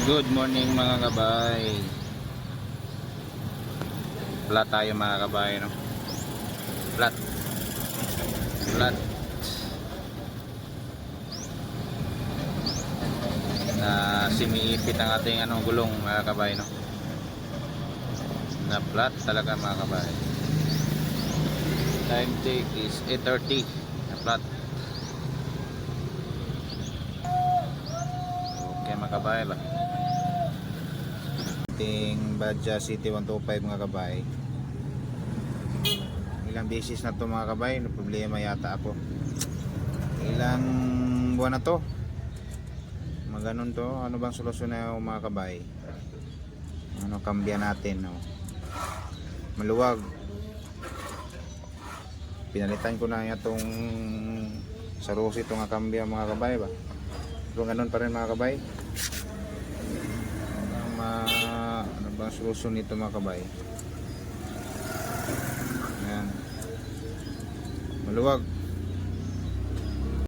Good morning mga kabay. Flat tayo mga kabay no. Flat. Flat. Na simiipit ang ating ano gulong mga kabay no. Na flat talaga mga kabay. Time check is 8:30 na flat. Okay mga kabay ba? Ating Badja City 125 mga kabay. Ilang beses na to mga kabay na problema yata ako. Ilang buwan na to. Maganon to ano bang solusyon na mga kabay? Ano kambya natin no? maluwag. Pinalitan ko na itong sa Rossi itong kambya mga kabay ba? Kung ganun pa rin mga kabay ang ma ang solusyon nito mga kabay Ayan. maluwag